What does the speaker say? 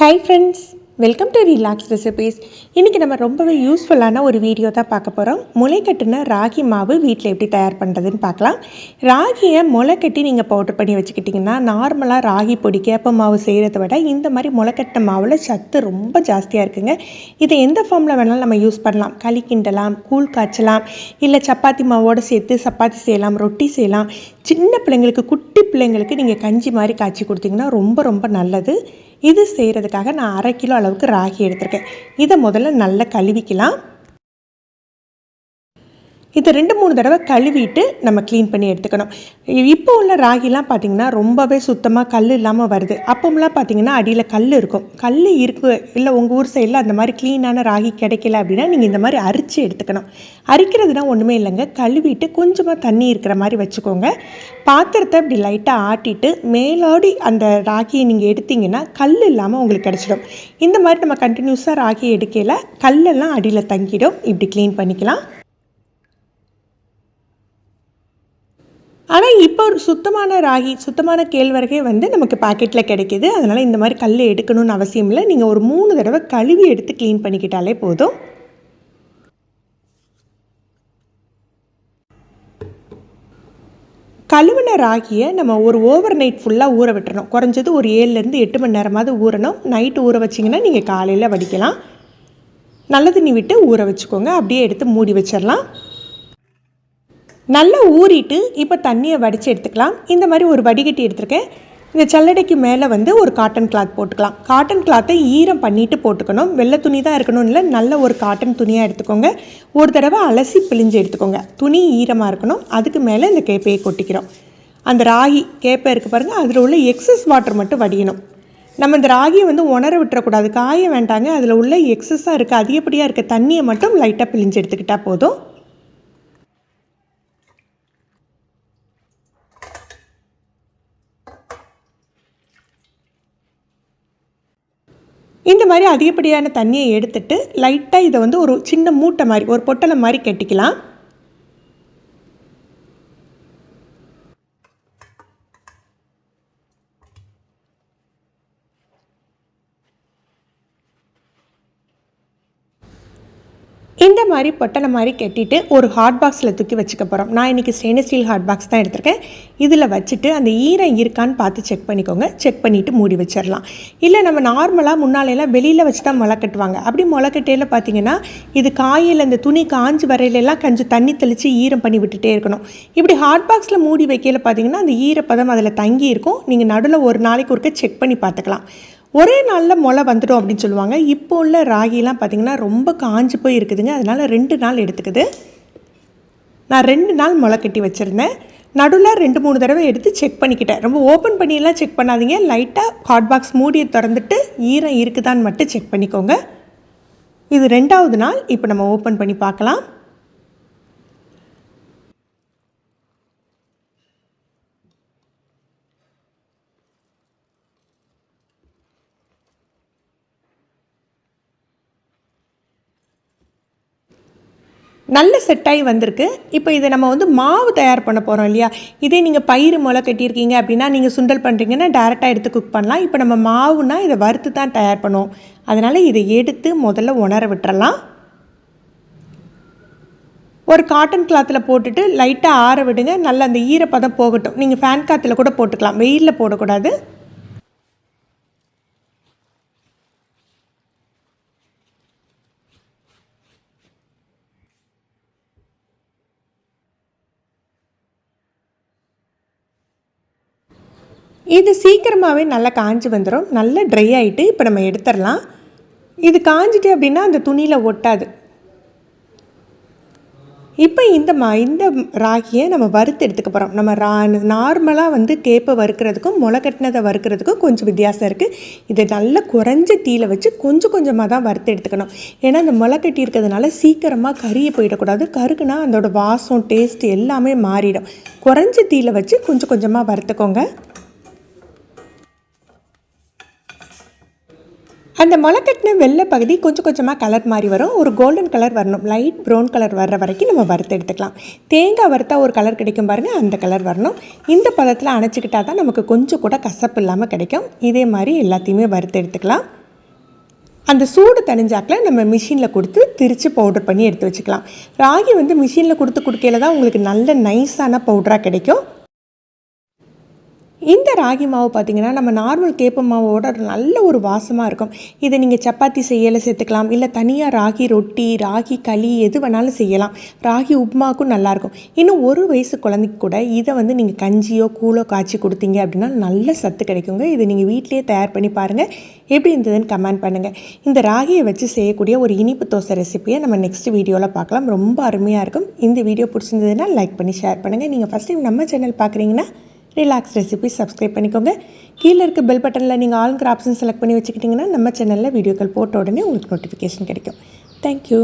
Hi friends welcome to relax recipes இன்றைக்கி நம்ம ரொம்பவே யூஸ்ஃபுல்லான ஒரு வீடியோ தான் பார்க்க போகிறோம் முளை கட்டின ராகி மாவு வீட்டில் எப்படி தயார் பண்ணுறதுன்னு பார்க்கலாம். ராகியை முளை கட்டி நீங்கள் பவுடர் பண்ணி வச்சுக்கிட்டிங்கன்னா நார்மலாக ராகி பொடி கேப்ப மாவு செய்கிறத விட இந்த மாதிரி முளை கட்டின மாவில் சத்து ரொம்ப ஜாஸ்தியாக இருக்குங்க. இதை எந்த ஃபார்மில் வேணாலும் நம்ம யூஸ் பண்ணலாம். களி கிண்டலாம் கூழ் காய்ச்சலாம் இல்லை சப்பாத்தி மாவோடு சேர்த்து சப்பாத்தி செய்யலாம் ரொட்டி செய்யலாம். சின்ன பிள்ளைங்களுக்கு குட்டி பிள்ளைங்களுக்கு நீங்கள் கஞ்சி மாதிரி காய்ச்சி கொடுத்தீங்கன்னா ரொம்ப ரொம்ப நல்லது. இது செய்கிறதுக்காக நான் அரை கிலோ அளவுக்கு ராகி எடுத்திருக்கேன். இதை முதல்ல நல்லா கழுவிக்கலாம். இதை ரெண்டு மூணு தடவை கழுவிட்டு நம்ம க்ளீன் பண்ணி எடுத்துக்கணும். இப்போ உள்ள ராகிலாம் பார்த்திங்கன்னா ரொம்பவே சுத்தமாக கல் இல்லாமல் வருது. அப்போம்லாம் பார்த்திங்கன்னா அடியில் கல் இருக்கும். கல் இருக்குது இல்லை உங்கள் ஊர் சைடில் அந்த மாதிரி க்ளீனான ராகி கிடைக்கல அப்படின்னா நீங்கள் இந்த மாதிரி அரிச்சு எடுத்துக்கணும். அரிக்கிறதுனா ஒன்றுமே இல்லைங்க. கழுவிட்டு கொஞ்சமாக தண்ணி இருக்கிற மாதிரி வச்சுக்கோங்க. பாத்திரத்தை இப்படி லைட்டாக ஆட்டிட்டு மேலோடி அந்த ராகியை நீங்கள் எடுத்தீங்கன்னா கல் இல்லாமல் உங்களுக்கு கிடச்சிடும். இந்த மாதிரி நம்ம கண்டினியூஸாக ராகி எடுக்கையில் கல்லெல்லாம் அடியில் தங்கிடும். இப்படி க்ளீன் பண்ணிக்கலாம். ஆனால் இப்போ ஒரு சுத்தமான ராகி சுத்தமான கேழ்வரகே வந்து நமக்கு பாக்கெட்டில் கிடைக்கிது. அதனால் இந்த மாதிரி கல் எடுக்கணும்னு அவசியம் இல்லை. நீங்கள் ஒரு மூணு தடவை கழுவி எடுத்து க்ளீன் பண்ணிக்கிட்டாலே போதும். கழுவின ராகியை நம்ம ஒரு ஓவர் நைட் ஃபுல்லாக ஊற விட்டுறணும். குறைஞ்சது ஒரு ஏழுலேருந்து எட்டு மணி நேரமாவது ஊறணும். நைட்டு ஊற வச்சிங்கன்னா நீங்கள் காலையில் வடிக்கலாம். நல்ல தண்ணி விட்டு ஊற வச்சுக்கோங்க. அப்படியே எடுத்து மூடி வச்சிடலாம். நல்லா ஊறிட்டு இப்போ தண்ணியை வடித்து எடுத்துக்கலாம். இந்த மாதிரி ஒரு வடிகட்டி எடுத்துருக்கேன். இந்த சல்லடைக்கு மேலே வந்து ஒரு காட்டன் கிளாத் போட்டுக்கலாம். காட்டன் கிளாத்தை ஈரம் பண்ணிவிட்டு போட்டுக்கணும். வெள்ளை துணி தான் இருக்கணும். இல்லை நல்ல ஒரு காட்டன் துணியாக எடுத்துக்கோங்க. ஒரு தடவை அலசி பிழிஞ்சு எடுத்துக்கோங்க. துணி ஈரமாக இருக்கணும். அதுக்கு மேலே இந்த கேப்பையை கொட்டிக்கிறோம். அந்த ராகி கேப்பை இருக்குது பாருங்கள் அதில் உள்ள எக்ஸஸ் வாட்டர் மட்டும் வடியணும். நம்ம இந்த ராகியை வந்து உணர விட்டுறக்கூடாது. காய வேண்டாங்க. அதில் உள்ள எக்ஸஸாக இருக்க அதிகப்படியாக இருக்க தண்ணியை மட்டும் லைட்டாக பிழிஞ்சு எடுத்துக்கிட்டால் போதும். இந்த மாதிரி அதிகப்படியான தண்ணியை எடுத்துட்டு லைட்டாக இதை வந்து ஒரு சின்ன மூட்டை மாதிரி ஒரு பொட்டலை மாதிரி கட்டிக்கலாம். இந்த மாதிரி பொட்டலை மாதிரி கட்டிட்டு ஒரு ஹாட் பாக்ஸில் தூக்கி வச்சுக்க போகிறோம் நான் இன்றைக்கி ஸ்டெயின்லெஸ் ஸ்டீல் ஹாட் பாக்ஸ் தான் எடுத்திருக்கேன். இதில் வச்சுட்டு அந்த ஈரம் இருக்கான்னு பார்த்து செக் பண்ணிக்கோங்க. செக் பண்ணிவிட்டு மூடி வச்சிடலாம் இல்லை நம்ம நார்மலாக முன்னாலையெல்லாம் வெளியில் வச்சு தான் முளை கட்டுவாங்க. அப்படி முளை கட்டையில் பார்த்தீங்கன்னா இது காயில் இந்த துணி காஞ்சி வரையிலெல்லாம் கொஞ்சம் தண்ணி தெளித்து ஈரம் பண்ணி விட்டுட்டே இருக்கணும். இப்படி ஹாட் பாக்ஸில் மூடி வைக்கையில் பார்த்தீங்கன்னா அந்த ஈரப்பதம் அதில் தங்கி இருக்கும் நீங்கள் நடுவில் ஒரு நாளைக்கு ஒருக்க செக் பண்ணி பார்த்துக்கலாம். ஒரே நாளில் முளை வந்துடும் அப்படின்னு சொல்லுவாங்க. இப்போ உள்ள ராகிலாம் பார்த்திங்கன்னா ரொம்ப காஞ்சி போய் இருக்குதுங்க. அதனால் ரெண்டு நாள் எடுத்துக்குது. நான் ரெண்டு நாள் முளை கட்டி வச்சுருந்தேன். நடுவில் ரெண்டு மூணு தடவை எடுத்து செக் பண்ணிக்கிட்டேன். ரொம்ப ஓப்பன் பண்ணியெல்லாம் செக் பண்ணாதீங்க. லைட்டாக ஹாட் பாக்ஸ் மூடியை திறந்துட்டு ஈரம் இருக்குதான்னு மட்டும் செக் பண்ணிக்கோங்க. இது ரெண்டாவது நாள். இப்போ நம்ம ஓப்பன் பண்ணி பார்க்கலாம். நல்ல செட்டாகி வந்திருக்கு. இப்போ இதை நம்ம வந்து மாவு தயார் பண்ண போகிறோம் இல்லையா? இதே நீங்கள் பயிர் முளை கட்டியிருக்கீங்க அப்படின்னா நீங்கள் சுண்டல் பண்ணுறீங்கன்னா டேரெக்டாக எடுத்து குக் பண்ணலாம். இப்போ நம்ம மாவுனா இதை வறுத்து தான் தயார் பண்ணுவோம். அதனால் இதை எடுத்து முதல்ல உணர விட்டுறலாம். ஒரு காட்டன் கிளாத்தில் போட்டுட்டு லைட்டாக ஆற விடுங்க. நல்லா அந்த ஈரப்பதம் போகட்டும். நீங்கள் ஃபேன் காற்றுல கூட போட்டுக்கலாம். வெயிலில் போடக்கூடாது. இது சீக்கிரமாகவே நல்லா காஞ்சி வந்துடும் நல்லா ட்ரை ஆகிட்டு இப்போ நம்ம எடுத்துடலாம். இது காஞ்சிட்டு அப்படின்னா அந்த துணியில் ஒட்டாது. இப்போ இந்த மா இந்த ராகியை நம்ம வறுத்து எடுத்துக்க போகிறோம் நம்ம ரா நார்மலாக வந்து கேப்பை வறுக்கிறதுக்கும் முளைக்கட்டினதை வறுக்கிறதுக்கும் கொஞ்சம் வித்தியாசம் இருக்குது இதை நல்லா குறைஞ்ச தீயில் வச்சு கொஞ்சம் கொஞ்சமாக தான் வறுத்து எடுத்துக்கணும். ஏன்னா இந்த முளைக்கட்டி இருக்கிறதுனால சீக்கிரமாக கறியை போயிடக்கூடாது. கருக்குனா அதோட வாசம் டேஸ்ட் எல்லாமே மாறிடும். குறைஞ்ச தீயில் வச்சு கொஞ்சம் கொஞ்சமாக வறுத்துக்கோங்க. அந்த முளைக்கட்டின வெள்ளை பகுதி கொஞ்சம் கொஞ்சமாக கலர் மாதிரி வரும். ஒரு கோல்டன் கலர் வரணும். லைட் ப்ரௌன் கலர் வர்ற வரைக்கும் நம்ம வறுத்து எடுத்துக்கலாம். தேங்காய் வறுத்தா ஒரு கலர் கிடைக்கும் பாருங்கள் அந்த கலர் வரணும். இந்த பதத்தில் அணைச்சிக்கிட்டா தான் நமக்கு கொஞ்சம் கூட கசப்பு இல்லாமல் கிடைக்கும். இதே மாதிரி எல்லாத்தையுமே வறுத்து எடுத்துக்கலாம். அந்த சூடு தணிஞ்சாக்கில் நம்ம மிஷினில் கொடுத்து திரித்து பவுடர் பண்ணி எடுத்து வச்சுக்கலாம். ராகி வந்து மிஷினில் கொடுத்து கொடுக்கையில் தான் உங்களுக்கு நல்ல நைஸான பவுடராக கிடைக்கும். இந்த ராகி மாவு பார்த்தீங்கன்னா நம்ம நார்மல் கேப்ப மாவோட ஒரு நல்ல ஒரு வாசமாக இருக்கும். இதை நீங்கள் சப்பாத்தி செய்யலை சேர்த்துக்கலாம். இல்லை தனியாக ராகி ரொட்டி ராகி களி எது வேணாலும் செய்யலாம். ராகி உப்புமாவுக்கும் நல்லாயிருக்கும் இன்னும் ஒரு வயசு குழந்தைக்கு கூட இதை வந்து நீங்கள் கஞ்சியோ கூழோ காய்ச்சி கொடுத்தீங்க அப்படின்னா நல்ல சத்து கிடைக்குங்க. இதை நீங்கள் வீட்டிலேயே தயார் பண்ணி பாருங்கள் எப்படி இருந்ததுன்னு கமெண்ட் பண்ணுங்கள் இந்த ராகியை வச்சு செய்யக்கூடிய ஒரு இனிப்பு தோசை ரெசிப்பியை நம்ம நெக்ஸ்ட் வீடியோவில் பார்க்கலாம். ரொம்ப அருமையாக இருக்கும். இந்த வீடியோ பிடிச்சிருந்ததுன்னா லைக் பண்ணி ஷேர் பண்ணுங்கள் நீங்கள் ஃபஸ்ட் டைம் நம்ம சேனல் பார்க்குறீங்கன்னா ரிலாக்ஸ் ரெசிபி சப்ஸ்கிரைப் பண்ணிக்கோங்க. கீழே இருக்க பெல் பட்டனில் நீங்கள் ஆளுங்கிற ஆப்ஷன் செலக்ட் பண்ணி வச்சுக்கிட்டிங்கன்னா நம்ம சேனலில் வீடியோக்கள் போட்ட உடனே உங்களுக்கு நோட்டிஃபிகேஷன் கிடைக்கும். தேங்க்யூ